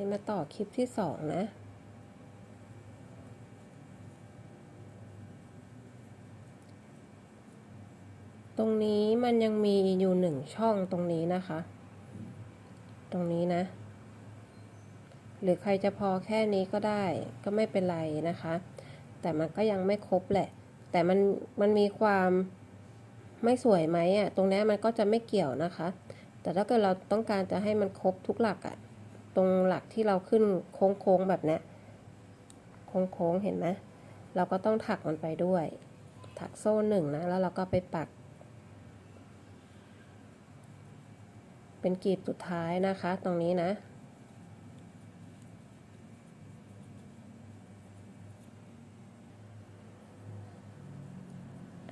นี่มาต่อคลิปที่สองนะ ตรงนี้มันยังมีอยู่หนึ่งช่องตรงนี้นะคะ ตรงนี้นะ หรือใครจะพอแค่นี้ก็ได้ก็ไม่เป็นไรนะคะ แต่มันก็ยังไม่ครบแหละ แต่มันมันมีความไม่สวยไหมอะ ตรงนี้มันก็จะไม่เกี่ยวนะคะ แต่ถ้าเกิดเราต้องการจะให้มันครบทุกหลักอะ ตรงหลักที่เราขึ้นโค้งๆแบบเนี้ยโค้งๆเห็นไหมเราก็ต้องถักมันไปด้วย ถักโซ่หนึ่งนะ แล้วเราก็ไปปัก เป็นกลีบสุดท้ายนะคะ ตรงนี้นะ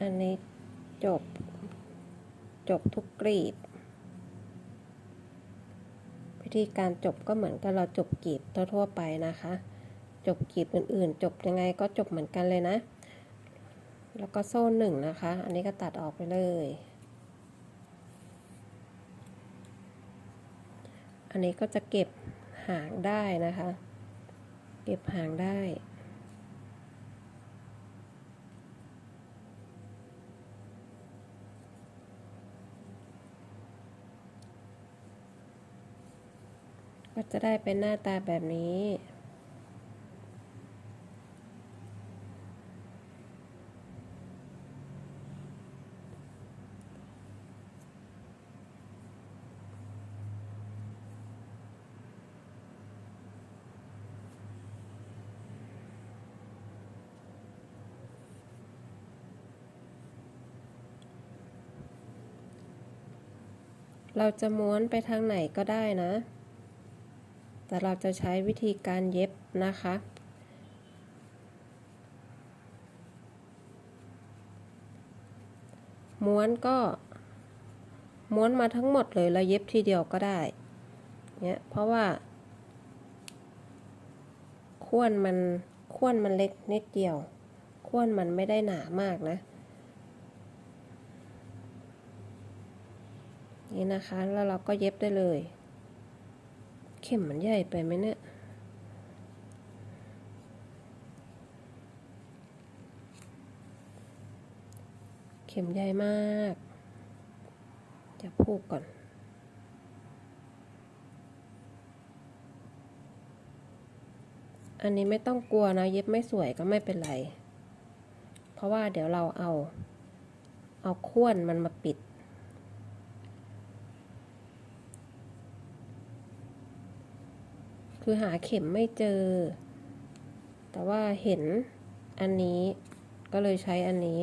อันนี้จบ จบทุกกรีบ วิธีการจบก็เหมือนกับเราจบกลีบทั่วๆไปนะคะ จบกลีบอื่นๆ จบยังไงก็จบเหมือนกันเลยนะ แล้วก็โซ่หนึ่งนะคะ อันนี้ก็ตัดออกไปเลย อันนี้ก็จะเก็บหางได้นะคะ เก็บหางได้ ก็จะได้เป็นหน้าตาแบบนี้ เราจะม้วนไปทางไหนก็ได้นะ แต่เราจะใช้วิธีการเย็บนะคะ ม้วนก็ ม้วนมาทั้งหมดเลยแล้วเย็บทีเดียวก็ได้เนี่ยเพราะว่าข้วนมันข้วนมันเล็กนิดเดียวข้วนมันไม่ได้หนามากนะ นี่นะคะ แล้วเราก็เย็บได้เลย เข็มมันใหญ่ไปไหมเนี่ยเข็มใหญ่มาก จะผูกก่อนอันนี้ไม่ต้องกลัวนะ เย็บไม่สวยก็ไม่เป็นไร เพราะว่าเดี๋ยวเราเอา เอาข้วนมันมาปิด คือหาเข็มไม่เจอ แต่ว่าเห็นอันนี้ก็เลยใช้อันนี้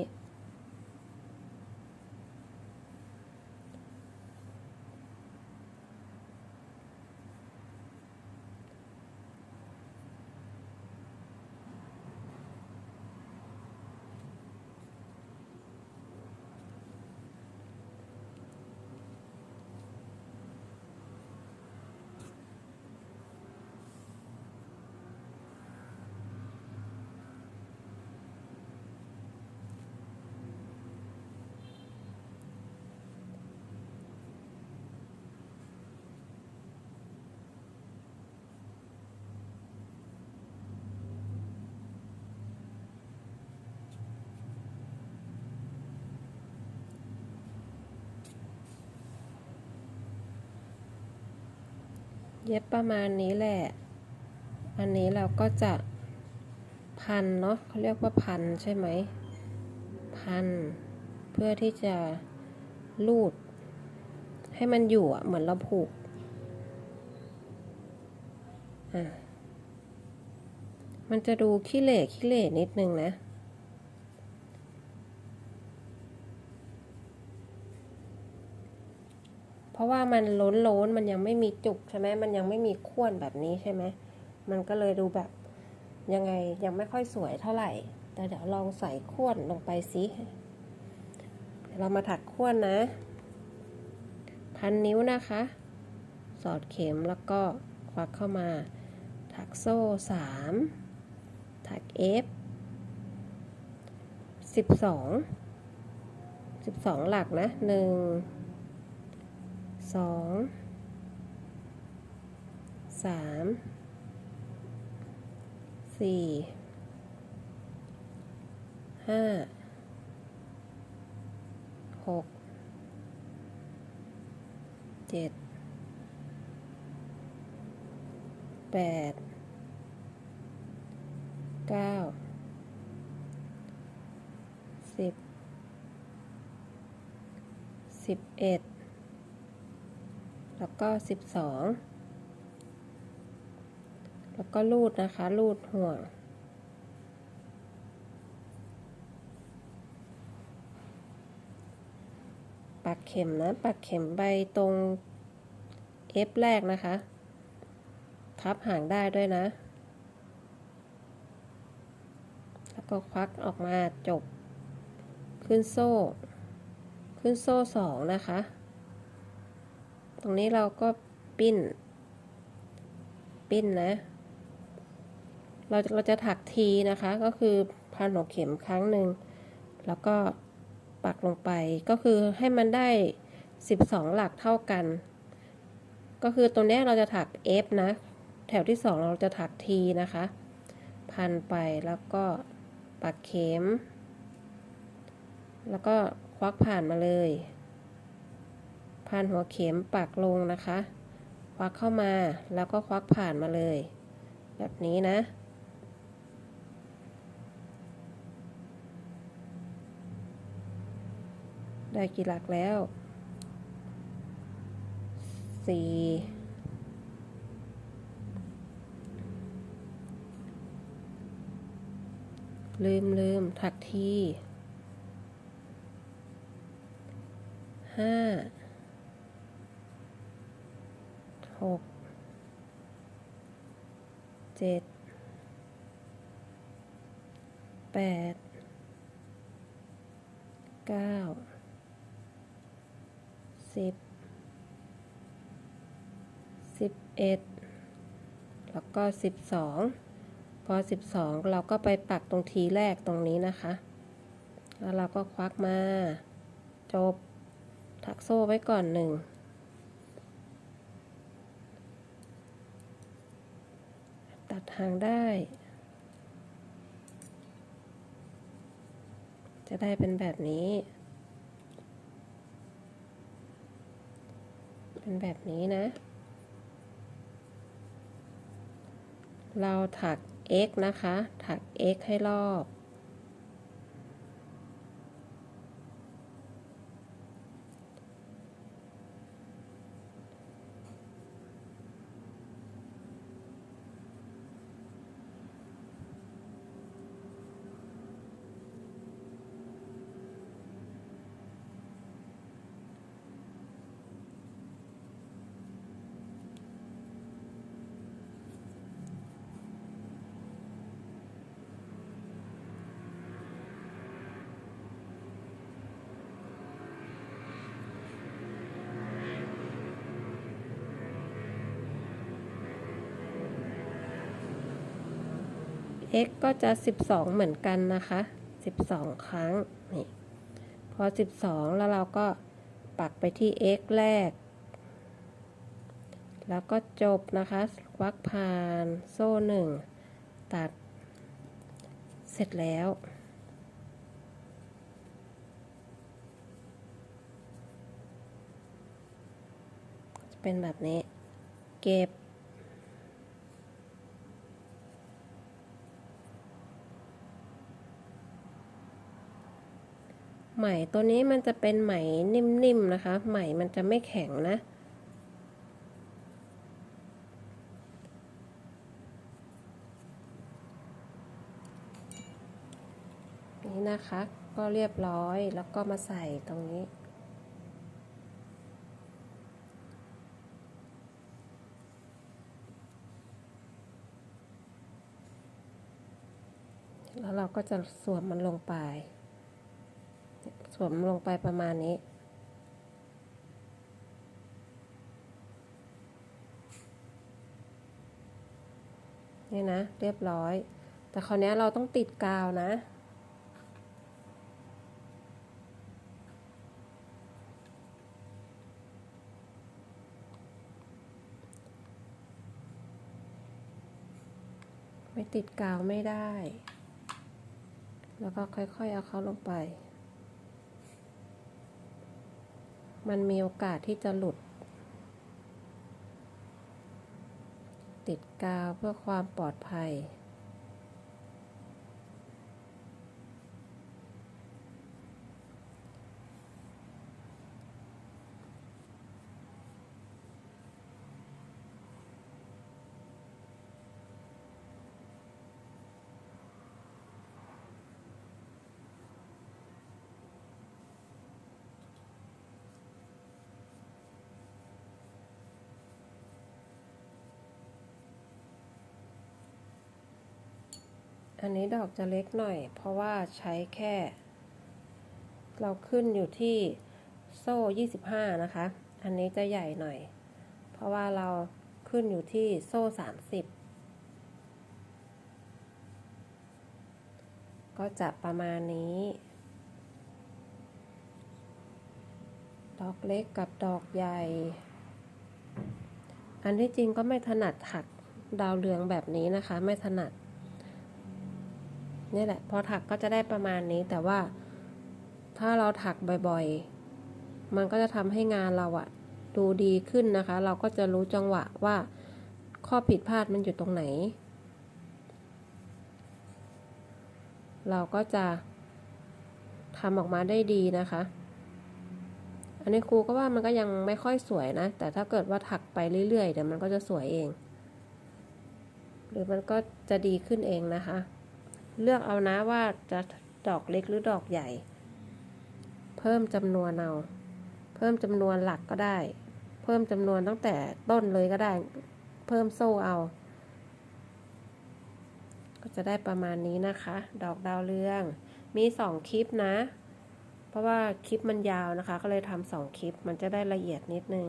ย็บประมาณนี้แหละ อันนี้เราก็จะพันเนาะเขาเรียกว่าพันใช่ไหม พัน เพื่อที่จะลูด ให้มันอยู่อะเหมือนเราผูก อะ มันจะดูขี้เหร่ขี้เหร่นิดนึงนะ เพ ราะว่ามันล้นล้นมันยังไม่มีจุกใช่ไหมมันยังไม่มีข้วนแบบนี้ใช่ไหมมันก็เลยดูแบบยังไงยังไม่ค่อยสวยเท่าไหร่ แต่เดี๋ยวลองใส่ข้วนลงไปสิเรามาถักข้วนนะ พันนิ้วนะคะ สอดเข็มแล้วก็ควักเข้ามา ถักโซ่สามถักเอฟสิบสองสิบสองหลักนะหนึ่ง สองสามสี่ห้าหกเจ็ดแปดเก้าสิบสิบเอ็ด แล้วก็สิบสองแล้วก็รูดนะคะรูดห่วง ปักเข็มนะ ปักเข็มไปตรง F แรกนะคะ พับห่างได้ด้วยนะ แล้วก็ควักออกมาจบ ขึ้นโซ่ ขึ้นโซ่สองนะคะ ตรงนี้เราก็ปิ้น ปิ้นนะ เราเราจะถักทีนะคะ ก็คือพันหัวเข็มครั้งหนึ่ง แล้วก็ปักลงไป ก็คือให้มันได้ 12 หลักเท่ากัน ก็คือตรงนี้เราจะถัก F นะ แถวที่ 2 เราจะถักทีนะคะ พันไปแล้วก็ปักเข็ม แล้วก็ควักผ่านมาเลย พันหัวเข็มปักลงนะคะ ควักเข้ามาแล้วก็ควักผ่านมาเลย แบบนี้นะ ได้กี่หลักแล้วสี่ลืมลืมถักทีห้า หกเจ็ดแปดเก้าสิบสิบเอ็ดแล้วก็สิบสองพอสิบสองเราก็ไปปักตรงทีแรกตรงนี้นะคะ แล้วเราก็ควักมา จบถักโซ่ไว้ก่อนหนึ่ง ตัด หางได้ จะได้เป็นแบบนี้ เป็นแบบนี้นะ เราถัก x นะคะ ถัก x ให้รอบ x ก็จะ 12 เหมือนกันนะคะ 12 ครั้ง นี่ พอ 12 แล้วเราก็ปักไปที่ x แรก แล้วก็จบนะคะควักผ่านโซ่หนึ่ง ตัด เสร็จแล้วจะเป็นแบบนี้ เก็บ ไหมตัวนี้มันจะเป็นไหมนิ่มๆนะคะ ไหมมันจะไม่แข็งนะ นี่นะคะก็เรียบร้อยแล้วก็มาใส่ตรงนี้แล้วเราก็จะสวมมันลงไป สวมลงไปประมาณนี้ นี่นะ เรียบร้อย แต่คราวนี้เราต้องติดกาวนะ ไม่ติดกาวไม่ได้ แล้วก็ค่อยๆเอาเขาลงไป มันมีโอกาสที่จะหลุด ติดกาวเพื่อความปลอดภัย อันนี้ดอกจะเล็กหน่อย เพราะว่าใช้แค่ เราขึ้นอยู่ที่โซ่ 25 นะคะ อันนี้จะใหญ่หน่อย เพราะว่าเราขึ้นอยู่ที่โซ่ 30 ก็จะประมาณนี้ ดอกเล็กกับดอกใหญ่ อันที่จริงก็ไม่ถนัดถักดาวเรืองแบบนี้นะคะ ไม่ถนัด นี่แหละ พอถักก็จะได้ประมาณนี้ แต่ว่าถ้าเราถักบ่อยๆ มันก็จะทำให้งานเราอะดูดีขึ้นนะคะ เราก็จะรู้จังหวะว่าข้อผิดพลาดมันอยู่ตรงไหน เราก็จะทำออกมาได้ดีนะคะ อันนี้ครูก็ว่ามันก็ยังไม่ค่อยสวยนะ แต่ถ้าเกิดว่าถักไปเรื่อยๆ เดี๋ยวมันก็จะสวยเอง หรือมันก็จะดีขึ้นเองนะคะ เลือกเอานะว่าจะดอกเล็กหรือดอกใหญ่ เพิ่มจำนวนเอา เพิ่มจำนวนหลักก็ได้ เพิ่มจำนวนตั้งแต่ต้นเลยก็ได้ เพิ่มโซ่เอา ก็จะได้ประมาณนี้นะคะ ดอกดาวเรือง มีสองคลิปนะ เพราะว่าคลิปมันยาวนะคะ ก็เลยทำสองคลิป มันจะได้ละเอียดนิดนึง